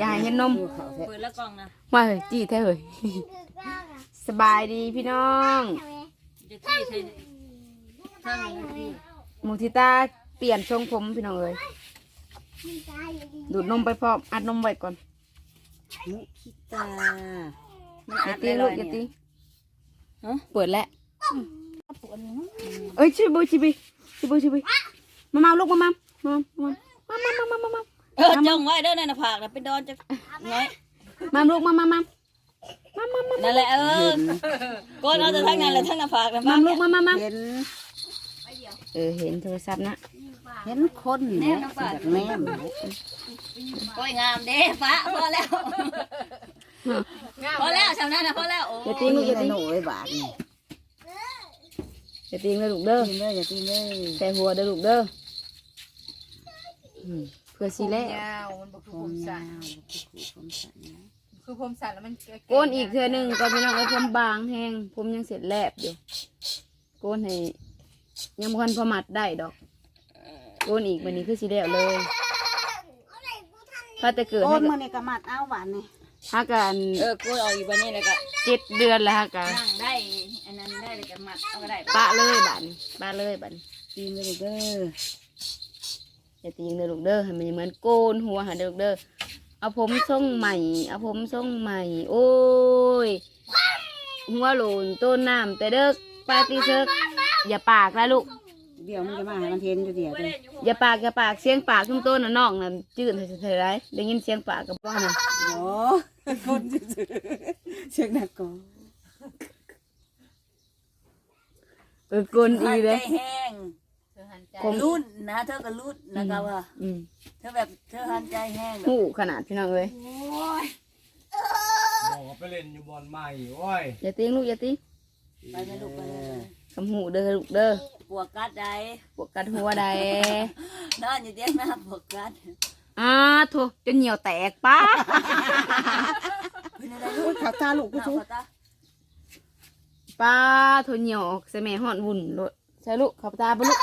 ยายเห็นนมเปิดแล้วกล่องนะมาเฮ้ยจี้แท้เฮ้ยสบายดีพี่น้องจะที่ใช่ทั้งที่หมูทิตาเปลี่ยนทรงผมพี่น้องเอ้ยดูดนมไปพร้อมอัดนมไว้ก่อนมุคิตามันอย่าอัดตีได้ลูลูกกอย่าตีฮะเปิดแล้วเอ้ยชิบุชิบุชิบุชิบุมามาลูกมามามามามามามามามามา เออจงไว้เด้อในหน้าผากนะเป็นดอนจะน้อยมาลูกมามามามามามานั่นแหละเออก้นเอาแต่ทั้งนั้นแหละทั้งหน้าผากนะมาลูกมามามาเห็น เออ เห็นโทรศัพท์นะ เห็นคนเนี่ยแบบแม่ก้อยงามเด้ฟ้าพอแล้วพอแล้วชาวนั้นนะพอแล้วโอ้อย่าตีลูกอย่าตีหนูไอ้บาทนี่อย่าตีเลยลูกเด้อกินเลยอย่ากินเลยใส่หัวเด้อลูกเด้ออืมเพื่อสีแล้ยาวมันบ่คือผมสั้นผมสั่นนะคือผมสั้นแล้วมันโกนอีกเทื่อหนึงก็พี่น้องเอ้ยผมบางแห้งผมยังเสร็จแลบอยู่โกนให้ยังบ่ทันพอมัดได้ดอกโกนอีกวันนี้คือสีแล้วเลยพาแต่เกิดโอ้ให้ยมันนี่กระมัดเอาหวานนี่ฮักกันเออก้อยเอาอยู่วันนี้เลยก็เจ็ดเดือนแล้วฮักกันนั่งได้ อันนั้นได้เลยกันมัดเอาก็ได้ปะเลยบัดนปะเลยบัดนกินเลยลูกเด้อ อย่าตีงเลยลูกเด้อให้มันเหมือนโกนหัวหาเด้อลูกเด้อเอาผมทรงใหม่ เอาผมทรงใหม่ โอ้ย หัวโหลนต้นน้ำแต่เด้อปาติเซิกอย่าปากนะลูก เดี๋ยวมันจะมาให้มันเห็นอยู่เดี๋ยวเลยอย่าปากอย่าปากเสียงปากทุ่มต้นน่ะน้องน่ะจืดเฉยๆไรได้ยินเสียงปากกับว่าน่ะโอ้คนซื่อๆเสียงหนักก่อนเออกลนอีหันเลใจยแห้งเธ อหันใจผมรุ่นนะเธอก็รุ่นนะครับว่า อืมเธอแบบเธอหันใจแห้งแบบหูขนาดพี่น้องเอ้ยบอกว่าไปเล่นอยู่บอลใหม่โอ้ยอย่าติ้งลูกอย่าติ้งไปเลยลูกไปเลยคำหูเด้อลูกเด้อปวกกัดใดปวกกัดหัวใดนอนอยู่เตียงหน้าปวกกัดอ้าโถจนเหนียวแตกป้าเป็นอะไรโอ้ยขาวตาลูกหกูน้าชุบขอตาป้าโถเหนียวออกใส่แม่ห่อนวุ่นโลดใช่ลูกขับตาปะลูก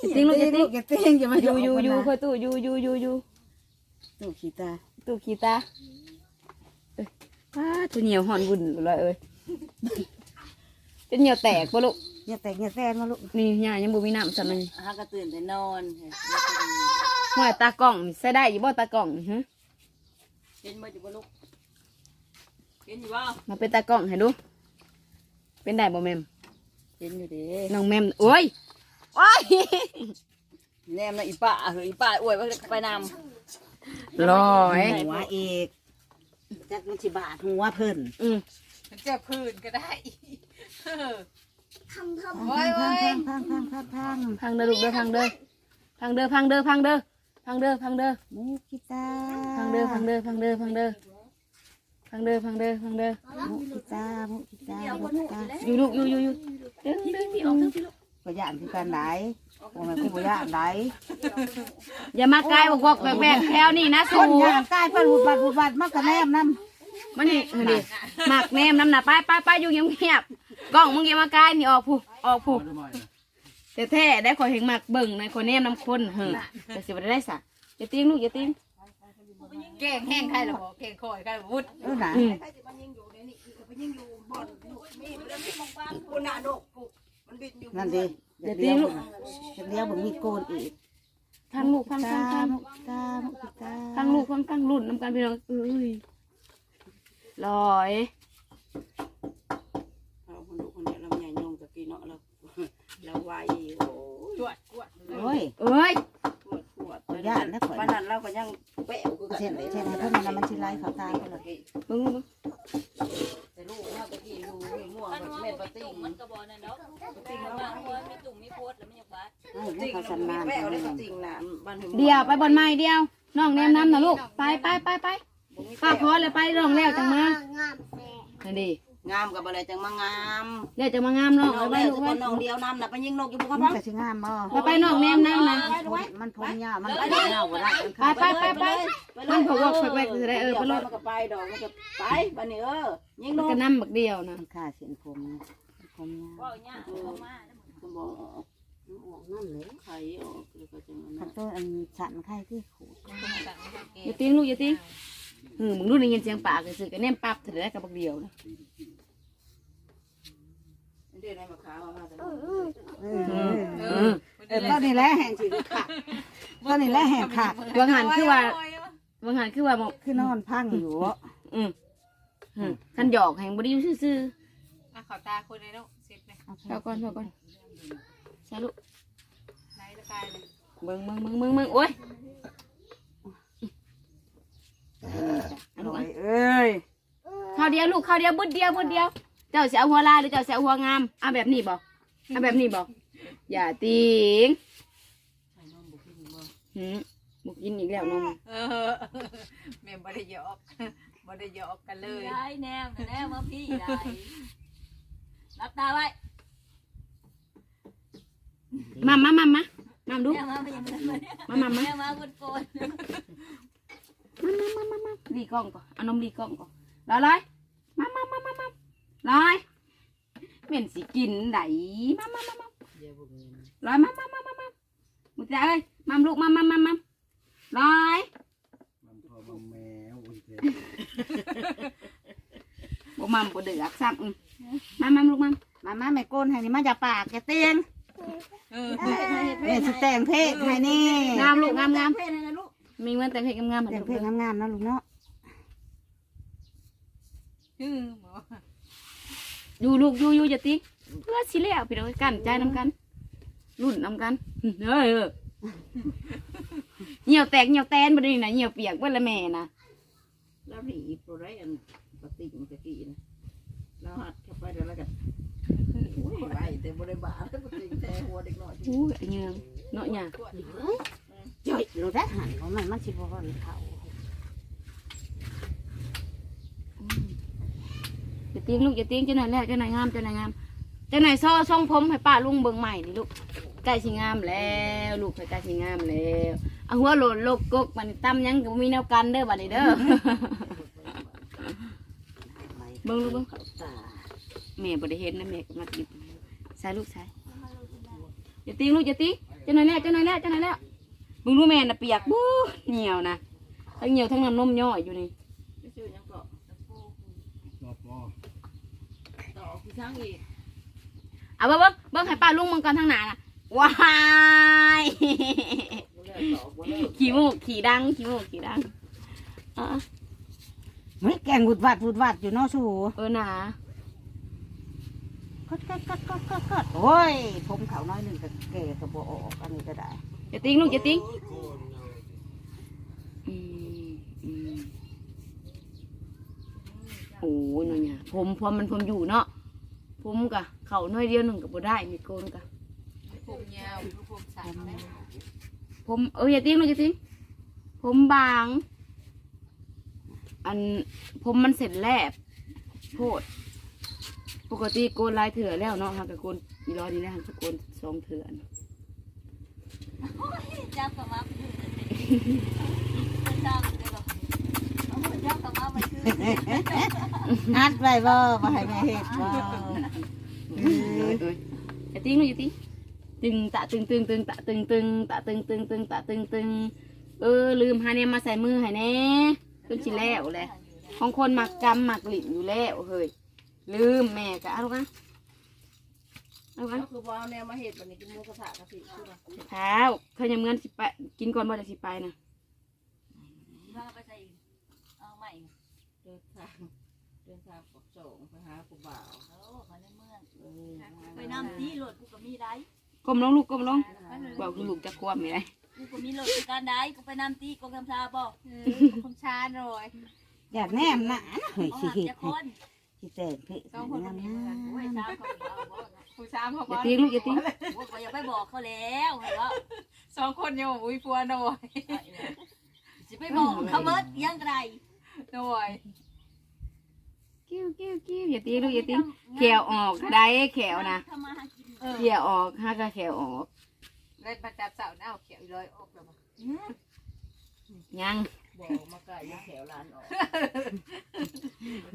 อย่าติ้งลูกอย่าติ้งอย่าติ้งอย่ามาอยู่อยู่อยู่คค่อยตู้อยู่อยู่อยู่อยู่ตู้ขี้ตาตู้ขี้ตาเอ้ยป้าโถเหนียวห่อนวุ่นเลยเอ้ยจนเหนียวแตกปะลูกอย่าแต่งอย่าแซนมาลูกนี่ย่ายังบ่มีน้ำสั่นเลยฮักก็ตื่นแต่นอนห้วยตากล้องนี่ใส่ได้อยู่บ่ตากล้องนี่ฮะเห็นบ่อยู่บ่ลูกเห็นอยู่บ่มาเป็นตากล้องให้ดูเป็นได้บ่แม่มเห็นอยู่ดิน้องแม่มโอ้ย โอ้ยแนมนะอีป้าเฮ้ยอีป้าอวยว่าไปนลอยหัวเอกจักมันสิบาทหัวเพิ่นอืมมันจะพื้นก็ได้เออพังโอ้ยโอ้ยพังพังพังพังพังเด้อลูกเด้อพังเด้อพังเด้อพังเด้อพังเด้อพังเด้อพังเด้อมุกิตาพังเด้อพังเด้อพังเด้อพังเด้อพังเด้อพังเด้อพังเด้อมุกิตามุกิตามุกิตาอยู่ลูกอยู่อยู่อยู่เด้อเด้อพี่ออกเด้อพี่ลูก ก็ย่านคือกันไหนโอ้ยกูบ่ย่านไหนอย่ามากายบอกบอกแบกๆแถวนี่นะคสูนย่านใกล้เพิ่นหุดบัดหุดบัดมากกะแนมนำมันนี่เอาดิหมักแนมน้ำหนาไปไปไปอยู่เงียบๆกล้องมึงอย่ามากายนี่ออกผู้ออกผู้แต่แท้ๆได้ขอเห็นหมักเบิ่งในคนแนมน้ำคนเฮ้อแต่สิบ่ได้สะอย่าติ้งลูกอย่าติ้งแกงแห้งใครหรอบอกแกงคอยใครวุดเออน่ะอืมนั่นดิ อย่าเดี๋ติ้ยวงลูกเดี๋ยวบ่มีโกนอีกพังลูกพังพังพังมุกิตามุกิตาพังลูกพังพังรุ่นน้ำกันพี่น้องเอ้ยลอยเอาคนลูกคนนี้เราใหญ่ยงตะกี้เนาะเราเราไวโอ้ยจวดจวดโอ้ยเอ้ยปวดปวดปวดย่านนะข่อยวันนั้นเราก็ยังแปะกูกันเช่นเช่นให้เพิ่นน่ะมันสิไล่เขาตาเพิ่นน่ะมึงมึงแต่ลูกเราตะกี้อยู่ม่ วงแบบแม่ปะติ้งมันก็บ่นั่นเนาะปะติ้งมันมีตุ่มมีโพดแล้วมันยังบาดให้ให้เขาสันนานเขาเลยเดี๋ยวไปบนไม้เดียวน้องแนมน้ำนะลูกไปไปไปไปป้าพอเลยไปร้องแล้วจังมานั่นดิ งามกับอะไรจังมางามเดี๋ยวจะมางามน้องน้อเอางไปแล้วลูกจะไว้ คนน้องเดียวน้ำน่ะไปยิงนกอยู่บุกมัพันงก็สิงามบ่ไปไปน้องแนมน้ำนะมันพงยาวมันก็ยาวบ่ได้มันไปไปไปไปมันพอบอกไปไปคือได้เออไปรถ มันก็ไปดอกมันก็ไปบัดนี้เออยิงนมันกก็น้ำบักเดียวนะมันค่าเส้นผมผมยาวว่าเนี่ยเข้ามาก็บอกออกนั่นเลยไข่ออกแล้วก็จังคันตัวอันสันไข่ที่ขูดสั่งให้อย่าติ้งลูกอย่าติ้ง อืมมึงรู้ได้ยินเสียงปากก็ซื้อกันแนมปั๊บเถอะได้กับบักเดียวนะเดี๋ยวได้มาขามามาแต่เออือมอืมเออตอนนี้แหละแห่งสิขาดตอนนี้แหละแห่งขาดบางหันคือว่าบางหันคือว่าบอกคือนอนพังอยู่อืมอืมคันหยอกแห่งบริยูซื่ออะขอตาคนเลยลูกเสร็จเลยๆเอาก่อนเอาก่อนใช่ลูกไหนละกายเลยเบิ่งเบิ่งเบิ่งเบิ่งเบิ่งโอ้ย เอาหลูกน่ออะยเอ้ยข้าวเดียวลูกข้าวเดียวบุดเดียวบุดเดียว เจ้าเสียหัวลายหรือเจ้าเสียหัวงามเอาแบบนี้บ่เอาแบบนี้บ่อย่าติงใส่นมบุกินบ่หืมบุกกินอีกแล้วนมเออแม่บ่ได้หยอกบ่ได้หยอกกันเลยได้แนวแนวมาพี่ได้รับตาไว้มามามามามาดูแนวมาไม่ยังไม่มามามาแนวมาคนโกน มามามามาดีกล้องก่อนเอานมดีกล้องก่อนลอยลอยมามามามามาลอยเหม็นสิกินไหนมามามามาลอยมามามามามามุจาเอ้ยมามลูกมามามามาลอยมันพอบัแมวอุ่นเทบ่มัมบ่เดือกซ้ำอืมมามาลูกมามามาแม่โกนให้นี่มาจากปากจะเตียงเออแม่สิแต่งเพศให้นี่งามลูกงามงามเพศนะ มีเงินแต่งเพลงงามๆเหมือนแต่งลูกเพศเด้องามๆนะลูกเนาะอือหมออยู่ลูกอยู่อยู่อย่าติเพื่อสิแล้วพี่น้องกันใจน้ำกันรุ่นน้ำกันเฮ้ยเออเหี่ยวแตกเหี่ยวแตนบ่ได้นะเหี่ยวเปียกเบิ่ละแม่นะแล้วหนีโปรไรอันปฏิกิตะกี้นะแล้วหัดเข้าไปเดี๋ยวแล้วกันอุ้ยไหวแต่บริบาลปฏิกิแต่หัวเด็กน้อยอู้ยไอ้เนืองเนาะหยัง จ่อยลูกได้หันของมันมันสิบ่อนเขาอย่าติ้งลูกอย่าติ้งเจ้าหน่อยแล้วเจ้าหน่อยงามเจ้าหน่อยงามเจ้าหน่อยซ่อซ่องผมให้ป้าลุงเบิ่งใหม่นี่ลูกใกล้สิงามแล้ว ลูกใกล้สิงามแล้วเอาหัวโหลนโลกกกมันตั้มหยังก็บ่มีแนวกันเด้อบัดนี้เด้อเบิ่งลูกเบิ่งเขาตาแม่บ่ได้เห็นนะแม่ก็มาติดใส่ลูกใส่อย่าติ้งลูกอย่าติ้งเจ้าหน่อยแล้วเจ้าหน่อยแล้วเจ้าหน่อยแล้ว เบิ่งลูกแม่น่ะเปียกบู๊เหนียวนะทั้งเหนียวทั้งน้ำนมย่อยอยู่นี่ไม่ชื่อยังเกาะรอบมอต่อพี่ช้างอีกเอาเบิ่งเบิ่งเบิ่งให้ป้าลุงมังกรทางหน้าน่ะว้ายบ่เลิกต่อบ่เลิกขี่มูกขี่ดังขี่มูกขี่ดังอะเฮ้ยแกงวุดวัดวุดวัดอยู่เนาะสูเออหนากดกดกดกดกดกดโอ้ยผมเขาน้อยหนึ่งก็แก่ก็บ่ออกอันนี้ก็ได้ อย่าติ้งลูกอย่าติ้งอืมอืมโอ้ยหน่อยเนี่ยผมพอมันผมอยู่เนาะผมกะเข่าน้อยเดียวหนึ่งกับบ่ได้มีโกนกะผมยาวลูกผมสั้นนะผมเอออย่าติ้งลูกอย่าติ้งผมบาง อันผมมันเสร็จแลบโพดปกติโกนลายเถื่อแล้วเนาะฮะกับโกนอีร้อยนี่นะฮะจะโกนสองเถื่อน จ้ากับมาจ้าเดี๋ยวเอาหมดจ้ากับมาไปคืออัดไว้บ่บ่ให้แม่เฮ็ดบ่เอ้ยเอ้ยอย่าติ้งลูกอย่าติ้งตึงตะตึงตึงตึงตะตึงตึงตะตึงตึงตึงตะตึงตึงเออลืมหาเนี่ยมาใส่มือให้แน่ขึ้นชิแล้วเลยของคนมักจำมักหลินอยู่แล้วเฮ้ยลืมแม่กะเอาลูกนะ เอาลูกก็นะคือว่าแนวมาเห็ดวันนี้กินหมูกระทะกะสิคือว่าเท้าเขายังเหมือนสิไปกินก่อนบ่จะสิไปนะว่าไปใส่เอาใหม่เดินทางเดินทางปกส่งไปหาผู้บ่าวโอ้ขอในเมืองเออไปนำที่รถกูก็มีได้ก้มลงลูกก้มลงบอกคุณลูกจะควบไม่ได้กูก็มีรถการได้กูไปนำที่กองกำชาบ่เออผมชาหน่อยอยากแนมหนะเฮ้ยเอาสิหักเฮ็ดจะคให้นสิแต่งเพศสองคนงามมีๆเหมือนกันโอ้ยชาเขาเอาบ่ ผู้ชามเขาอบอย่าติ้งลูกอย่าติ้งกูก็อย่าไปบอกเขาแล้วเหรอสองคนยังอุ้ยปัวหน่อยสิไปบอกเขาเบิดยังไงหน่อยกิ้วกิ้วกิ้วอย่าติ้งลูกอย่าติ้งแขวออกก็ได้แขวนะทำมาหากินเออเขี่ยออกห้าก็แขวออกเล่นประจับเสาหน้าเอาเขียวอีร้อยออกแล้วบ่ยังบอกมาไก่ยังแถวร้านออก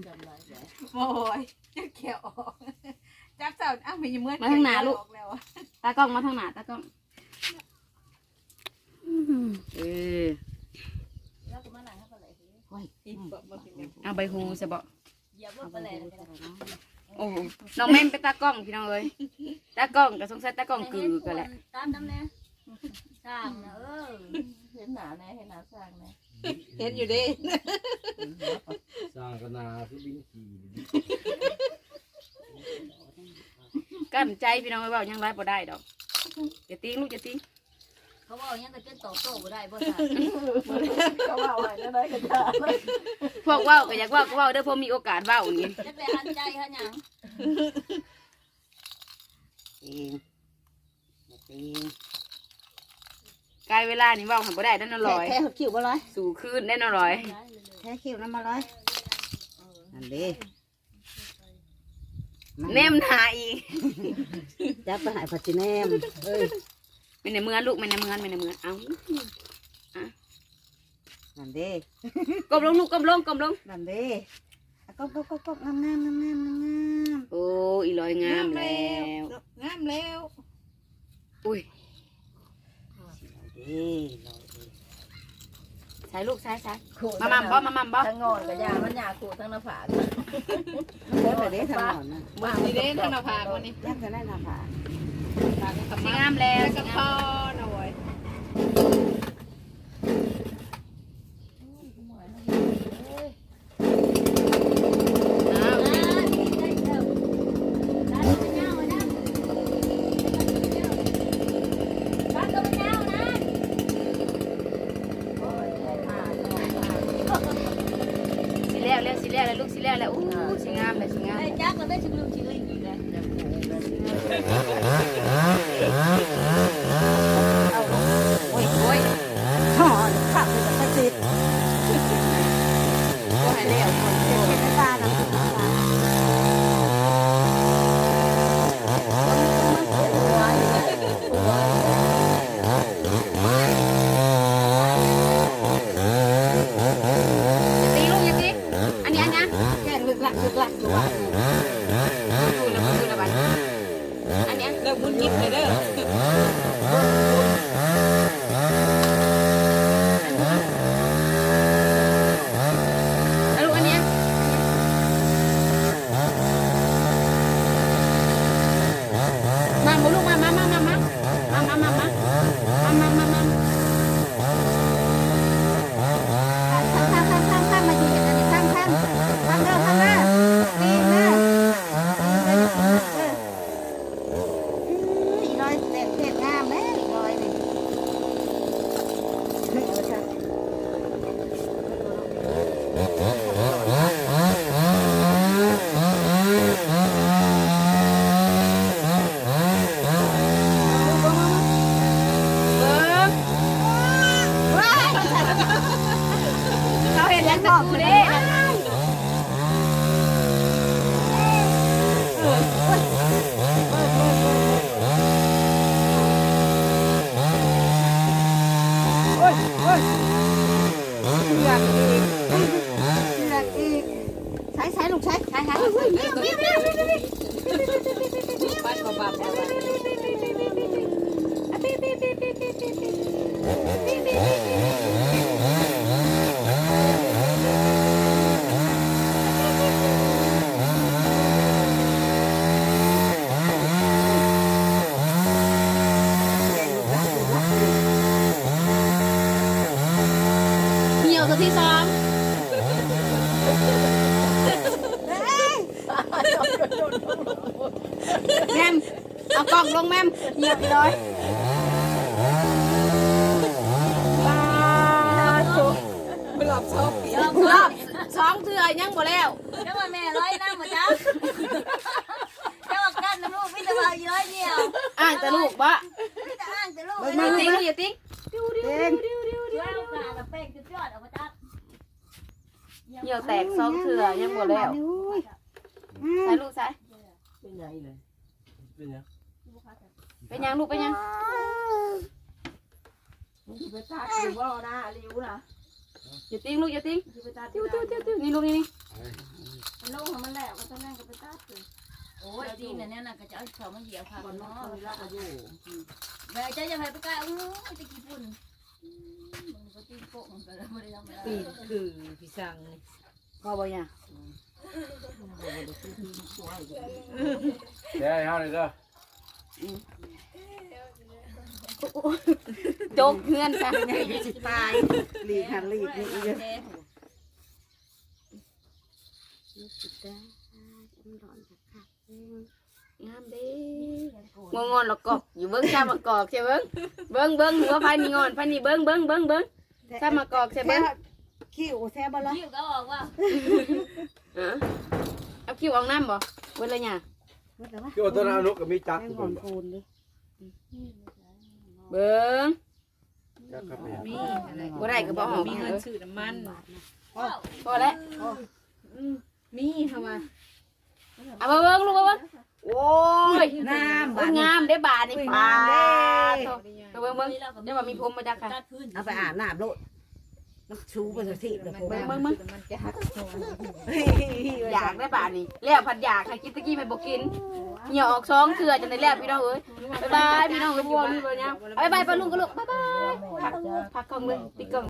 จำไรแต่โอ้ยจะเขียวออก จับเสาอ้าวมีเมื่อออกแล้วอะตากล้องมาทางหน้าตากล้องเออแล้วก็มันเอาใบหูซะบ่อย่าเพิ่งไปแหล่กันนะโอ้โหน้องแม่นเป็นตากล้องพี่น้องเอ้ยตากล้องก็สงสัยตากล้องคือกันแหละตามน้ำแน่สร้างนะเออเห็นหนาแน่เห็นหนาสร้างแน่เห็นอยู่ดิสร้างกันนาคือบินขี่ กั้นใจพี่น้องเอ้ยเว่ายังไรบ่ได้ดอกอย่าติ้งลูกอย่าติ้งเขาบอกยังก็จะตอบโต้บ่ได้บ่ได้ก็ว่าไว้แล้วได้กันจ้าพวกเว้าก็อยากเว้าก็เว้าเด้อพอมีโอกาสเว้านี่จะไปหันใจหันหยังเองเองกายเวลานี่เว้าหันบ่ได้นั่นน่ะลอยแท้คิวบ่ร้อยสู่คืนแน่นอนลอยแท้คิวน้ำมาร้อยนั่นเด้ แนมหนาอีกจับไปใหายผัดจีแนมเอ้ยไม่ในเมืองลูกไม่ในเมืองไม่ในเมืองเอานั่นเด้กลมลงลูกกลมลงกลมลงนั่นเด้อะก็ก็ก็ก็งามงามงามงามงามงามโอ้อีลอยงามแล้วงามแล้ว อุ้ยเด้ลอย เด้ใช้ลูกใช้ใช้มามัมบ่มามัมบ่ทั้งงอนกับยามันยาคูทั้งหน้าผากมันแล้วแต่เด้ทำหนอนนะวางนี่เด้ทางหน้าผากวันนี้ยักจะได้หน้าผากสีงามแล้วแล้วสีก็งามพอ แล้วแหละอู้สิงามเลยสิงาม ไอ้จักรได้ชิมลูกชิ้น Ah, Bye. เราเห็นแล้วกับกูเด้อกอีกอยากอีกใช้ใช้ลูกใช้ใช้ใช้บ้านเบาๆเอาไว้เหี่ยวตัวที่สองแมมเอากล่องลงแม มเหี่ยวอีร้อยปาโถหลับชอบปียอมรอบสองเทื่อยังบ่แล้วเจ้าว่าแม่ร้อยน้ำมาจ้าเจ้าว่ากันน้ำลูกพี่จะว่าร้อยเดียวอ่านแต่ลูกบ่พี่จะอ้างแต่ลูกอย่าติ้งอย่าติ้งเต็มช่วยเอากากับแป้งจุดยอดเอามาจ้าเหี่ยวแตกสองเทื่อยังบ่แล้วใส่ลูกใส่เป็นไงเลยเป็นยังเป็น ยังลูกเป็นยังมันจะไปตัดหรือว่าหน้าริ้วนะอย่าติ้งลูกอย่าติ้งจะไปตัดติ้วติ้วติ้วติ้วนี่ลูกนี่นี่ลูกมันแล้วก็ต้องนั่งก็ไปตัดเลยโอ้ยดีนะเนี่ยนะก็จะเอาเขามาเหยียบค่ะก่อนนอเนาะนเวลาก็อยู่แม่เจ้าจะไปไปใกล้อู้จะกี่ปุ่นปีนคือพี่สังพอบ่เนี่ยเดี๋ยวให้เฮาเลยเด้อ จกเฮือนซะสิตายหลีกหันหลีกนี่อีกเด้องามด้งงอนๆแล้วกอกอยู่เบิ่งซ้ำมากอกใช่เบิ่งเบิ่งเบิ่งหัวไฟนี่งอนไฟนี่เบิ่งเบิ่งเบิ่งเบิ่งซ้ำมากอกใช่เบิ่งคิ้วแท้บ่ล่ะยิ้วก็บอกว่าเอาคิวออกน้ำบ่เบิ่งเลยเนี่ยว่าแต่ว่าคือว่าตัวนั้นเอานกก็มีจักแม่ทุงกหคนนบ่ เบิ่งจักครับแม่มีอะไรบ่ได้ก็บ่ออกมีเงินซื้อน้ำมันพอแล้วมีค่ะว่าเอามาเบิ่งลูกมาเบิ่งโอ้ยน้ำโอ้บายดงามได้บาทนี่อุ้ยปางามเด้เบิ่งเบิ่งเดี๋ยวว่ามีผมมาจากค่ะเอาไปอาบน้ำโลด น้ำชูไปสักทีเดี๋ยวผมเบิ่งเบิ่งเบิ่ง มันจะหักคออยากได้บาทนี่แล้วพัดอยากให้กินตะกี้ไม่บ่กินเหี่ยวออกซองเถื่อจนได้แล้วพี่น้องเอ้ยบ๊ายบายพี่น้องเอ้ยพวกนี้บ่เนี่ยบ๊ายบายปลาลุงกับลูกบ๊ายบายพักพักกล้องเลยปิดกล้อง